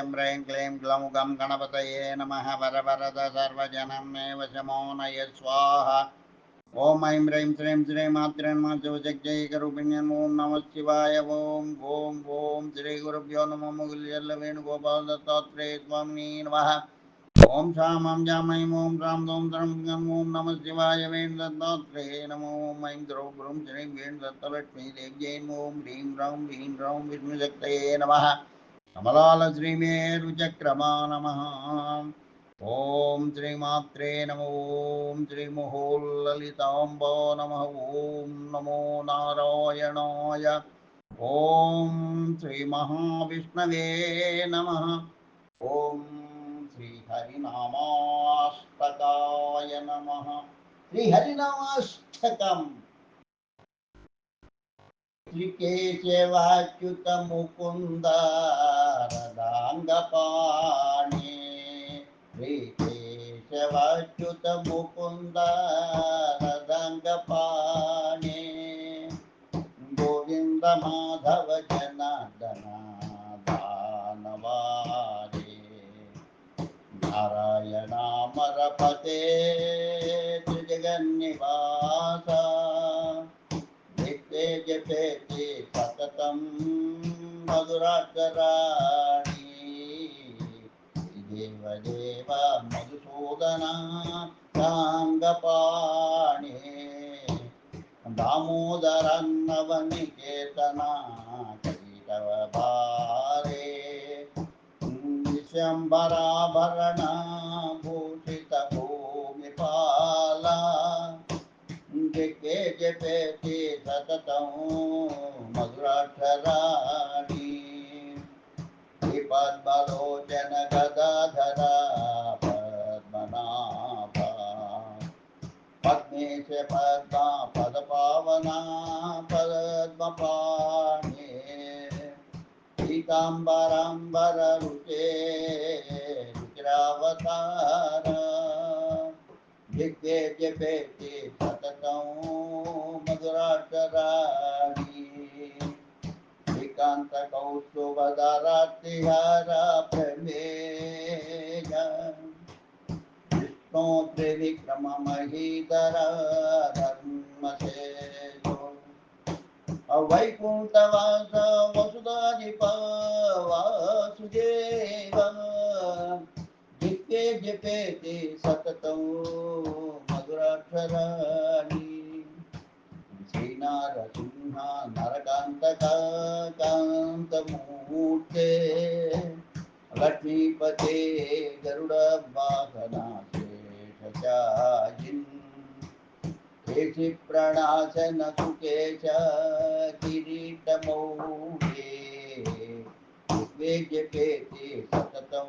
ह्रीं ह्रीं क्लीं ग्लौं गं गणपतये नमः। वरवरद सर्वजनं मे वशमो नय स्वाहा। ॐ ऐं ह्रीं श्रीं श्रीं मात्रें माधवजग्जैकरूपिण्यम् ॐ नमः शिवाय। ॐ ॐ ॐ श्रीगुरुभ्यो नमः मुकुल्यल्ल वेणुगोपाल दत्तात्रेय स्वामिनी नमः। ॐ शामं जामयं ॐ रां दों त्रं ॐ नमः शिवाय वेणुदत्तात्रेय नमो ॐ ऐं द्रौ गुरुं श्रीं वेणुदत्तलक्ष्मी देव्यै ॐ ह्रीं रौं ह्रीं रौं विष्णुशक्तये नमः। कमलाल श्रीमेरुचक्रमा नमः ॐ श्रीमात्रे नमो, ॐ श्रीमुहुल्ललिताम्बो नमः, ॐ नमो नारायणाय। ॐ श्रीमहाविष्णवे नमः। ॐ श्रीहरिनामाष्टकाय नमः। श्रीहरिनामाष्टकम्। శ్రీకేశవాచ్యుత ముకుందాంగపాణి శ్రీకేశవాచ్యుత ముకుందాంగపాణి గోవిందమా రాణి. దేవదేవ మధుసూదన సాంగపాణి దామోదరన్నవనికేతన కేతవ భారే శంబరాభరణ భూషిత భూమిపాల జపే జపే సతతం మధురాక్షరా पीताम्बराम्बररुचे रुचिरावतार दिग्गे जपेति सततं मधुराक्षराणि श्रीकान्तकौस्तुभधरात्रिहार प्रमेय। विष्णो त्रिविक्रममहीधर धर्मसेतो। अवैकुण्ठवास वसुधाधिप जपेति सततं मधुराक्षराणि। श्रीनारसिंह नरकान्तकान्तमूर्ते लक्ष्मीपते गरुडवाहना शेषशायिन् केशि प्रणाशन सुकेश किरीटमौले वेद्यपेति सततं।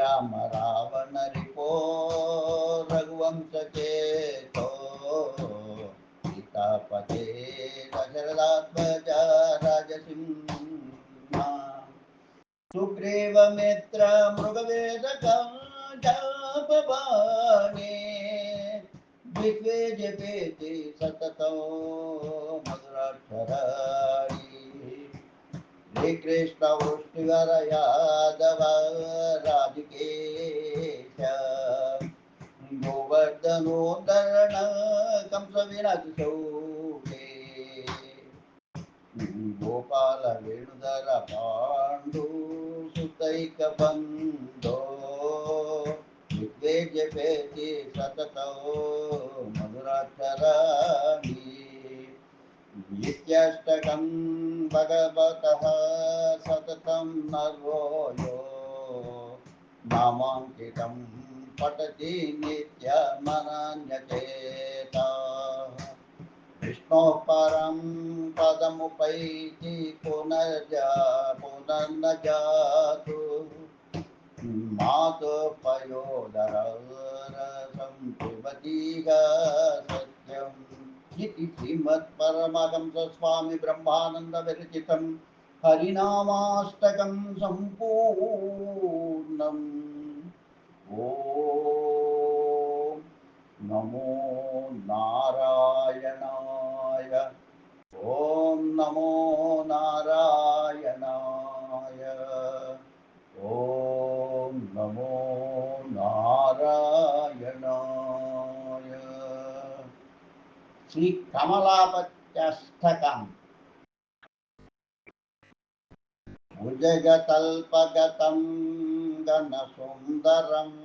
श्रीराम रावण रिपो रघुवंशचेतो सीतापते दशरथात्मज राजसिंहा। सुग्रीवमित्र मृगवेदकं जापवाणे विश्वे सततं मधुराक्षराणि। श्रीकृष्ण वृष्टिवर यादव गोवर्धनोद्धरण कंसविराजशौले गोपाल वेणुधर पाण्डु सुतैकबन्धो विद्वे जपेति सततो मधुराक्षराणि नित्यष्टकं भगवतः सततं नरो यो नामाङ्कितं पठति नित्यमनन्यचेता विष्णोः परं पदमुपैति पुनर्जा पुनर्न जातु मातुपयोदररसं पिबतीगा सत्यम् इति श्रीमत्परमहंसस्वामि ब्रह्मानन्दविरचितं हरिनामाष्टकं सम्पूर्णम् ஓம் நமோ நாராயணாய. ஓம் நமோ நாராயணாய. ஓம் நமோ நாராயணாய. ஸ்ரீ கமலாபத்யஷ்டகம். भुजगतल्पगतं गणसुन्दरम्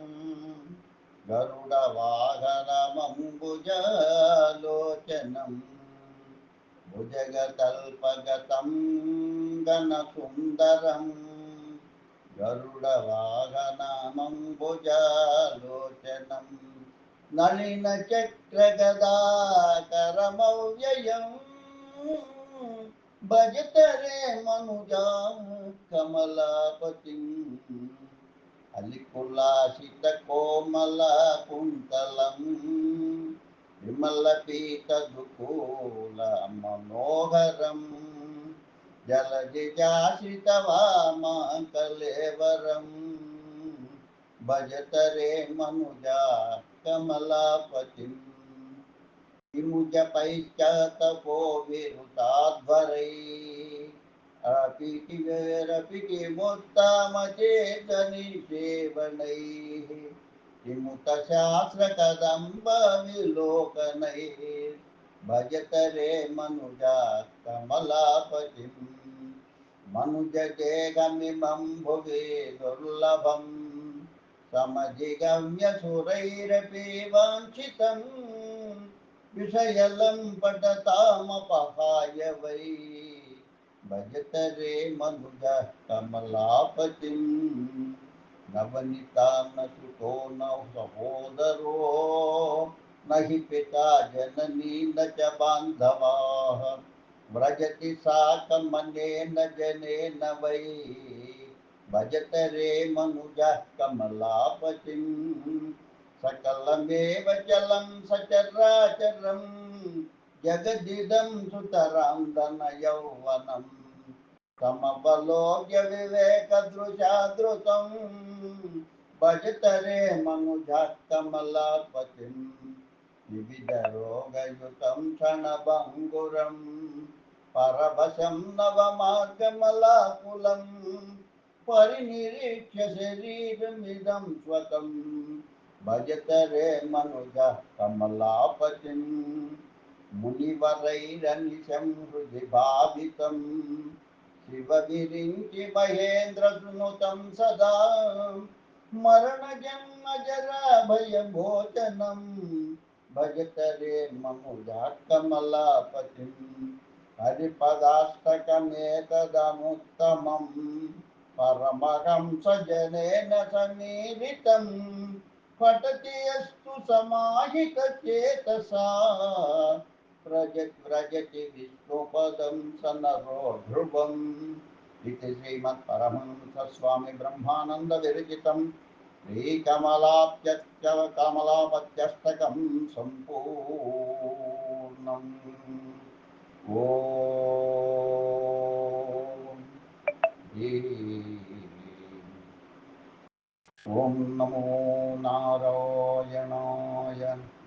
గరుడవాహనమంబుజలోచనం భుజగతల్పగతం గణసుందరం గరుడవాహనమంబుజలోచనం నళిన చక్రగదాకరమవ్యయం భజతరే మనుజాం కమలాపతిం అలికులాసిత కోమల కుంతలం విమల పీత దుకూల మనోహరం జలజాశ్రిత వామాకలేవరం భజతరే మనుజా కమలాపతిం విముజపైశ్చ తపో విరుతాధ్వరై आपिकिरपिके मुत्तामचेतनिषेवनैः भजत रे मनुजा कमलापतिम् मनुजजेगमिमं भुवि दुर्लभम् समधिगम्यसुरैरपि वाञ्छितं विषयलं वै भजत रे मनुजा कमलापतिं नवनीता सुतो न सहोदरो न पिता जननी न च व्रजति सा जने न वै। भजत रे मनुजः कमलापतिं, सकलमेव जलं सचराचरं, जगदिदं सुतरां धनयौवनम् कमबलोक्य विवेकदृशादृतं भजतरे मनुजात्कमलापतिं निविधरोगयुतं क्षणभङ्गुरं परभशं नवमार्गमलाकुलं परिनिरीक्ष्य शरीरमिदं स्वतं भजतरे मनुजः कमलापतिं मुनिवरैरनिशं हृदि भावितम् శివగిరించి మహేంద్ర సునుతం సదా. మరణ జన్మ జరా భయ భోజనం. భజతరే మము జాకమలాపతిం హరిపదాష్టకమేతదముత్తమం పరమహంసజనేన సన్నిహితం. పఠతి అస్తు సమాహిత చేతసా. व्रजति स नरो ध्रुवम् इति श्रीमत्परमहंसस्वामि ब्रह्मानन्दविरचितं श्रीकमलाप्यच्चवकमलापत्यष्टकं सम्पूर्णम् ॐ नमो नारायणाय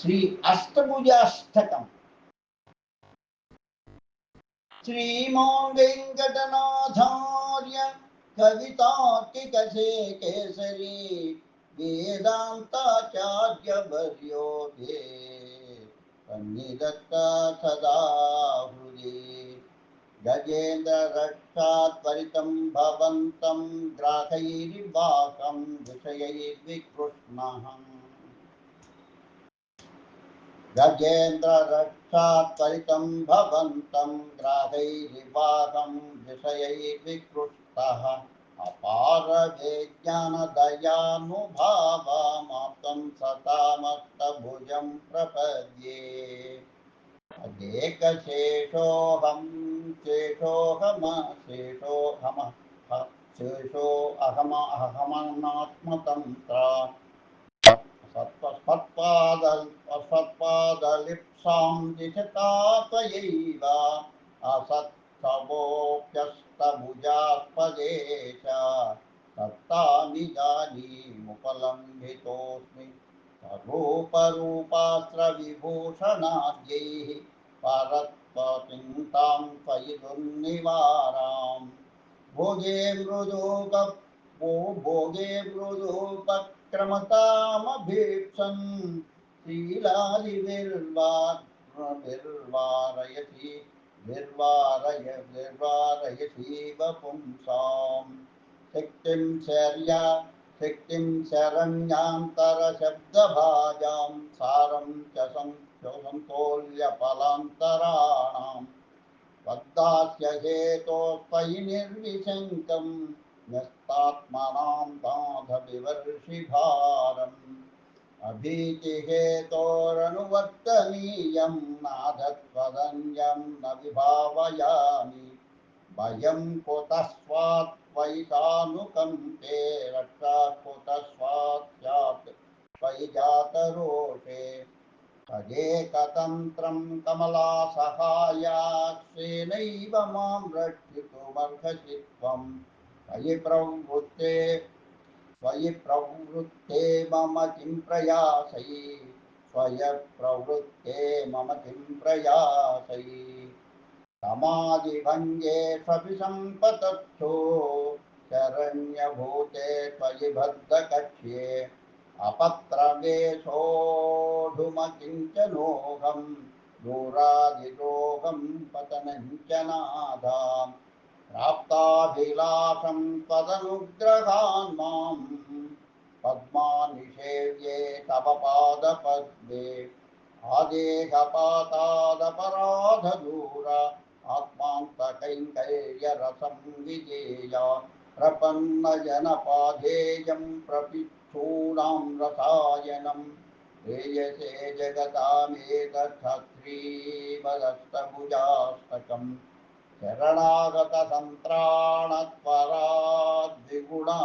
श्री अष्टभुजाष्टक श्रीमो वेङ्कटनाथार्य सदा गजेन्द्ररक्षात्वरितं भवन्तं ग्राहैर्वाकं विषयैर्विकृष्णहम्। गजेन्द्ररक्षात्वरितं भवन्तं ग्राहैरिवाहं विषयैर्विकृष्टः। अपारवेज्ञानदयानुभावामाप्तं गजेन्द्ररक्षा त्वरितं भवन्तं ग्राहै विवाहं विषयैर्विष्टः अपारवेदयानुभाव सत्पादलिप्सां दिशतात्वयैव असत्सवोऽप्यस्तभुजास्पदे च सत्तामिदानीमुपलम्बितोऽस्मि स्वरूपरूपास्त्रविभूषणाद्यैः परत्वचिन्तां त्वयि दुर्निवाराम् भोगे मृदोप भो भोगे मृदोपक्रमतामभीप्सन्। शीलादिविर्वारयसि निर्वारय शक्तिं शर्या शक्तिं शरण्यान्तरशब्दभाजां सारं च सन्तोल्यफलान्तराणाम् बद्धास्य निर्विशङ्कं न्यस्तात्मनां नाथविवर्षि भारम् अभीतिहेतोरनुवर्तनीयं नादत्वदन्यं न विभावयामि। भयं कुतः स्वात् त्वयि सानुकम्पे रक्षा कुतः स्वात् स्यात् त्वयि जातरोषे तदेकतन्त्रं कमलासहायाक्षेणैव मां रक्षितुमर्हसि त्वं। त्वयि प्रवृत्ते स्वयि प्रवृत्ते मम किं प्रयासै स्वय प्रवृत्ते मम किं प्रयासै समाधिभङ्गेष्वपि सम्पतत्सो। शरण्यभूते त्वयि भद्रकक्ष्ये अपत्रदेशोढु किञ्चनोऽहं पतनञ्च नाधाम् प्राप्ताभिलाषं त्वदनुग्रहान् माँ पद्मानिषेव्ये तव पादपद्मे आदेहपातादपराधदूर आत्मान्तकैङ्कर्यरसं विजेया प्रपन्नजनपाधेयं प्रपिच्छूणां रसायनं प्रेयसे जगतामेतच्छत्रीवदस्तभुजास्तकम् शरणागतसन्त्राणत्वराद्विगुणा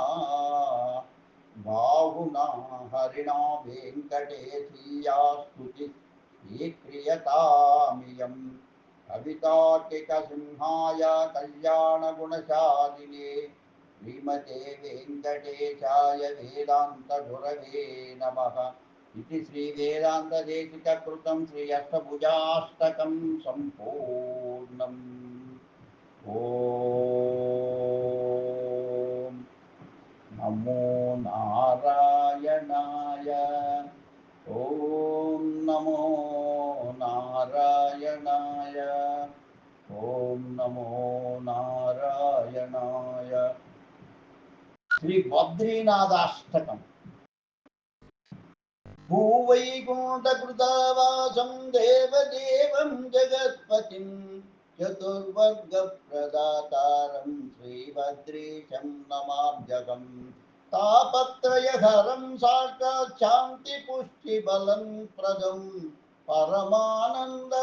बाहुना हरिणा वेङ्कटेशीया स्तुतिः स्वीक्रियतामियम् कवितार्किकसिंहाय कल्याणगुणशालिने श्रीमते वेङ्कटेशाय वेदान्तगुरवे नमः। इति श्रीवेदान्तदेशिककृतं श्री अष्टभुजाष्टकं सम्पूर्णम्। ஓம் நமோ நாராயணாய. ஓம் நமோ நாராயணாய. ஓம் நமோ நாராயணாய. ஸ்ரீ பத்ரிநாதாஷ்டகம். பூவை கூண்ட கிருதாவாசம் தேவதேவம் ஜெகத்பதிம். चतुर्वर्गप्रदातारं श्रीभद्रीशं नमाभ्यगम् तापत्रयहरं साक्षात् शान्तिपुष्टिबलं प्रदं। परमानन्ददातारं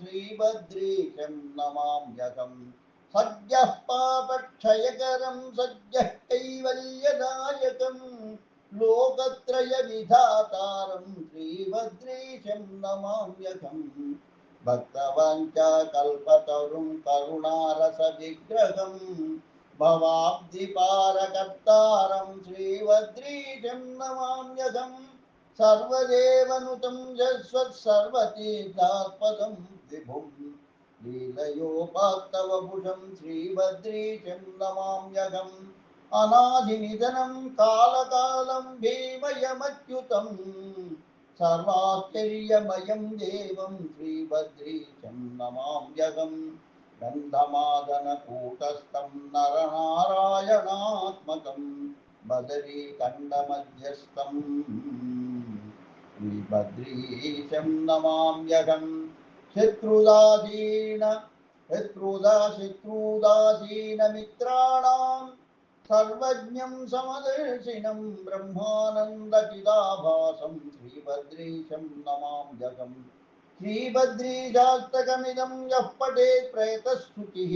श्रीभद्रीशं नमाम्यहम् सद्यः पापक्षयकरं सद्यः कैवल्यदायकम् लोकत्रयविधातारं श्रीभद्रीशं नमाम्यहम् భక్తవంచకల్పతరుం కరుణారసవిగ్రహం భవాబ్దిపారకర్తారం శ్రీవద్రీజం నమామ్యహం సర్వదేవనుతం జస్వత్సర్వతీర్థాత్పదం విభుం లీలయోపాత్తవభుషం శ్రీవద్రీజం నమామ్యహం అనాదినిధనం కాలకాలం భీమయమచ్యుతం सर्वाश्चर्यमयं देवं श्रीभद्रीशं नमाम्यहम् गन्धमादनकूटस्थं नरनारायणात्मकं बदरीकण्डमध्यस्थम् श्रीभद्रीशं नमाम्यहम् शत्रुदासीन शत्रुदा शत्रुदासीनमित्राणां सर्वज्ञं समदर्शिनं ब्रह्मानन्दचिदाभासं श्रीभद्रीशं नमाम्यहम् श्रीभद्रीशास्तकमिदं यः पठेत् प्रयतस्तुतिः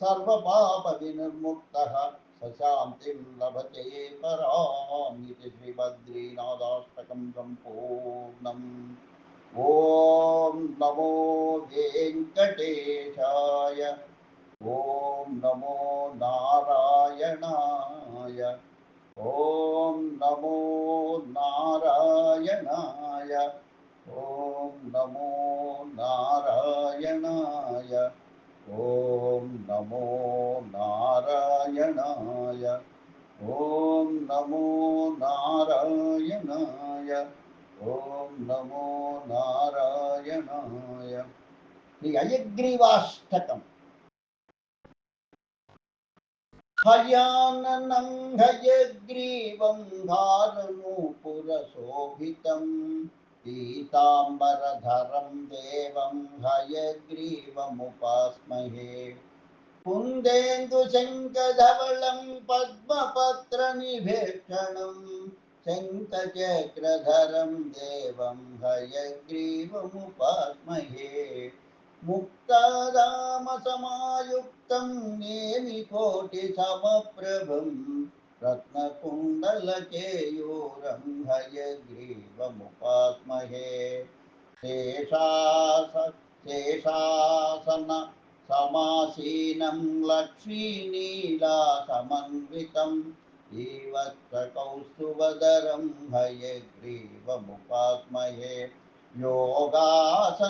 सर्वपापविनिर्मुक्तः। स शान्तिं लभते परामिति श्रीबद्रीनाथाष्टकं सम्पूर्णम्। ॐ नमो वेङ्कटेशाय। ॐ नमो नारायणाय। ॐ नमो नारायणाय। ॐ नमो नारायणाय। ॐ नमो नारायणाय। ॐ नमो नारायणाय। ॐ नमो नारायणाय। శ్రీ हयाननं हयग्रीवं धारणूपुरशोभितं पीताम्बरधरं देवं हयग्रीवमुपास्महे पुन्देन्दुशङ्खधवलं पद्मपत्रनिभेक्षणं शङ्खचक्रधरं देवं हयग्रीवमुपास्महे मुक्तारामसमायुक्तं नेमिकोटिसमप्रभं रत्नकुण्डलकेयूरं हयग्रीवमुपास्महे शेषास शेषासन समासीनं लक्ष्मीनीलासमन्वितं जीवत्सकौस्तुभधरं हयग्रीवमुपास्महे योगासनसमासीनं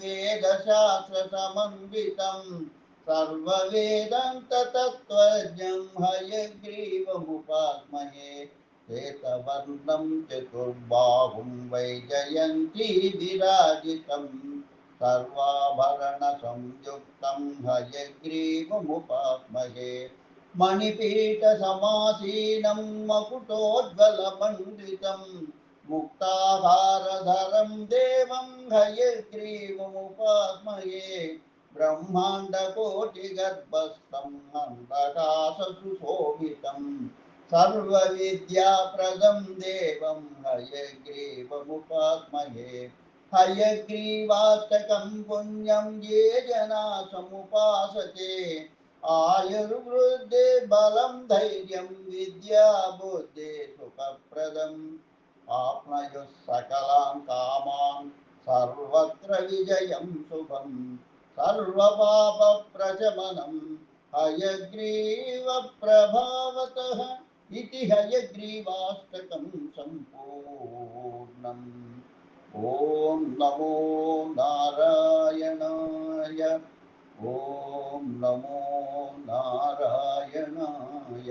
वेदशास्त्रसमन्वितं सर्ववेदान्ततत्त्वज्ञं हयग्रीवमुपास्महे श्वेतवर्णं चतुर्बाहुं वैजयन्ती विराजितम् सर्वाभरणसंयुक्तं हयग्रीवमुपास्महे मणिपीठसमासीनं मकुटोज्ज्वलमण्डितं मुक्ताहारधरं देवं हयग्रीवमुपास्महे ब्रह्माण्डकोटिगर्भस्थं नन्दकासुशोभितं सर्वविद्याप्रदं देवं हयग्रीवमुपास्महे हयग्रीवाष्टकं पुण्यं ये जना समुपासते आयुर्वृद्धे बलं, धैर्यं, विद्या, बुद्धे सुखप्रदम्। आप्नयुः सकलां कामान् सर्वत्र विजयं शुभं सर्वपापप्रशमनं। हयग्रीवप्रभावतः इति हयग्रीवाष्टकं सम्पूर्णम्। ॐ नमो नारायणाय ॐ नमो नारायणाय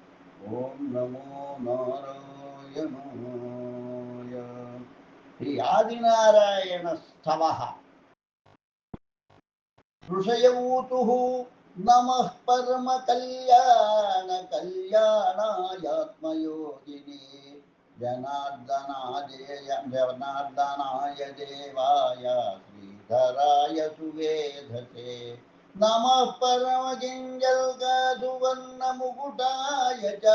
ఓం నమో నారాయణాయ. శ్రీ ఆదినారాయణ స్థవ ఋషయూతు నమ పరమ కళ్యాణ కళ్యాణాయాత్మయోగిని జనార్దనాదేయ జనార్దనాయ దేవాయ శ్రీధరాయ సువేధసే नमः परमगिञ्जल्गसुवर्णमुकुटाय च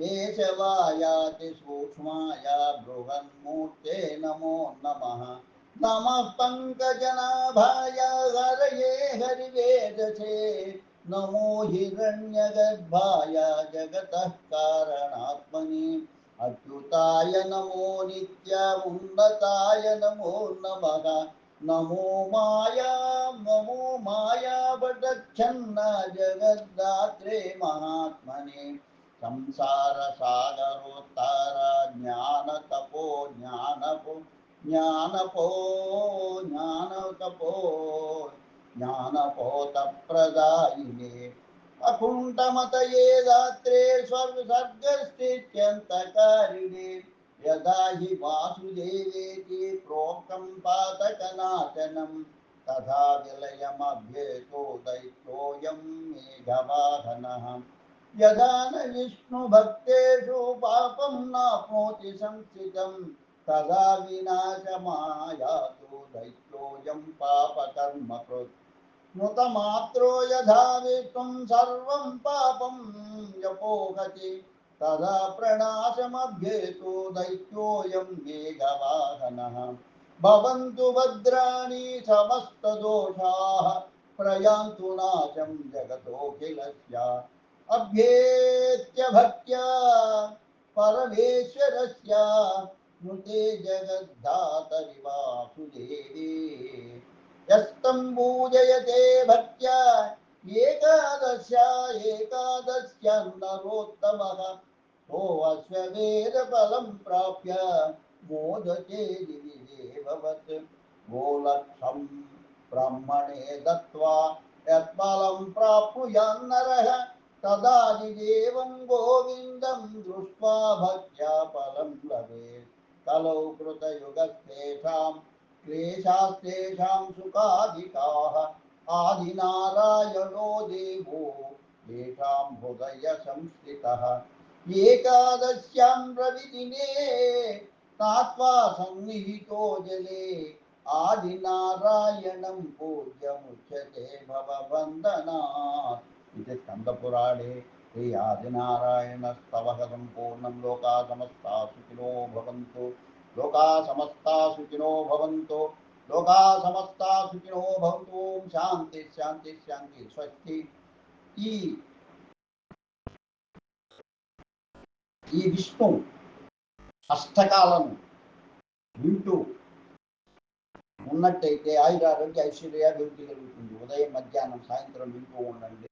केशवायातिसूक्ष्माय बृहन्मूर्ते नमो नमः। नमः पङ्कजनाभाय हरये हरिवेदसे। नमो हिरण्यगर्भाय जगतः कारणात्मनि। अच्युताय नमो नित्यमुन्नताय नमो नमः। नमो माया नमो माया वटच्छन्न जगद्दात्रे महात्मने। संसारसागरोत्तर ज्ञानतपो ज्ञानपो ज्ञानपो ज्ञानतपो ज्ञानपोतप्रदायिने अकुण्ठमतये दात्रे स्वर्गसर्गस्थित्यन्तकारिणे। यदा हि वासुदेवेति प्रोक्तं पातकनाशनं तथा विलयमभ्येतो दैत्योऽयं मेघवाहनः यदा न विष्णुभक्तेषु पापं नाप्नोति संस्थितं तदा विनाशमायातु दैत्योऽयं पापकर्मकृत् स्मृतमात्रो यथा विष्णुं सर्वं पापं यपोहति तदा प्रणाशमभ्येतो दैत्योऽयं मेघवाहनः भवन्तु भद्राणि समस्तदोषाः, प्रयान्तु नाशं जगतोऽखिलस्य अभ्येत्य भक्त्या परमेश्वरस्य स्मृते जगद्धातरि वासुदेवे यस्तं पूजयते भक्त्या एकादश्या एकादश्यन्नरोत्तमः सोऽश्ववेदफलं प्राप्य मोदते दिवि देववत् गोलक्षं ब्रह्मणे दत्त्वा यत्फलं प्राप्नुयान्नरः, तदादिदेवं गोविन्दं दृष्ट्वा भक्त्या फलं लभेत्। कलौ कृतयुगस्तेषां, क्लेशास्तेषां सुखाधिकाः ఆది నారాయణో దేవో తేషాం హృదయ సంస్థిత. ఏకాదశ్యాం రవిదినే తాత్వా సన్నిహితో జలే ఆదినారాయణం పూజ్యముచ్యతే భవబంధనాత్ ఇది స్కందపురాణే. శ్రీ ఆదినారాయణ స్తవహరం పూర్ణం లోకా సమస్తా సుఖినో భవంతు. లోకా సమస్తా సుఖినో భవంతు. లోకా సమస్త సుఖినో భవతు శాంతి శాంతి శాంతి స్వస్తి ఈ ఈ విష్ణు అష్టకాలం వింటూ ఉన్నట్టయితే ఆయుర ఆరోగ్య ఐశ్వర్య అభివృద్ధి కలుగుతుంది ఉదయం మధ్యాహ్నం సాయంత్రం వింటూ ఉండండి.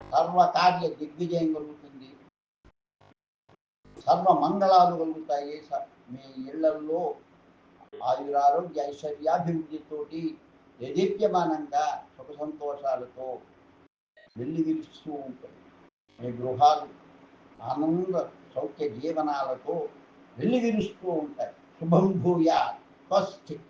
సర్వ కార్య దిగ్విజయం కలుగుతుంది. సర్వ మంగళాలు కలుగుతాయి. మీ ఇళ్ళలో ఆయురారోగ్య ఐశ్వర్యాభివృద్ధితోటి దేదీప్యమానంగా సుఖ సంతోషాలతో వెళ్ళి విరుస్తూ ఉంటాయి మీ గృహాలు ఆనంద సౌఖ్య జీవనాలతో వెళ్ళి విరుస్తూ ఉంటాయి. శుభం భూయా స్వస్తి.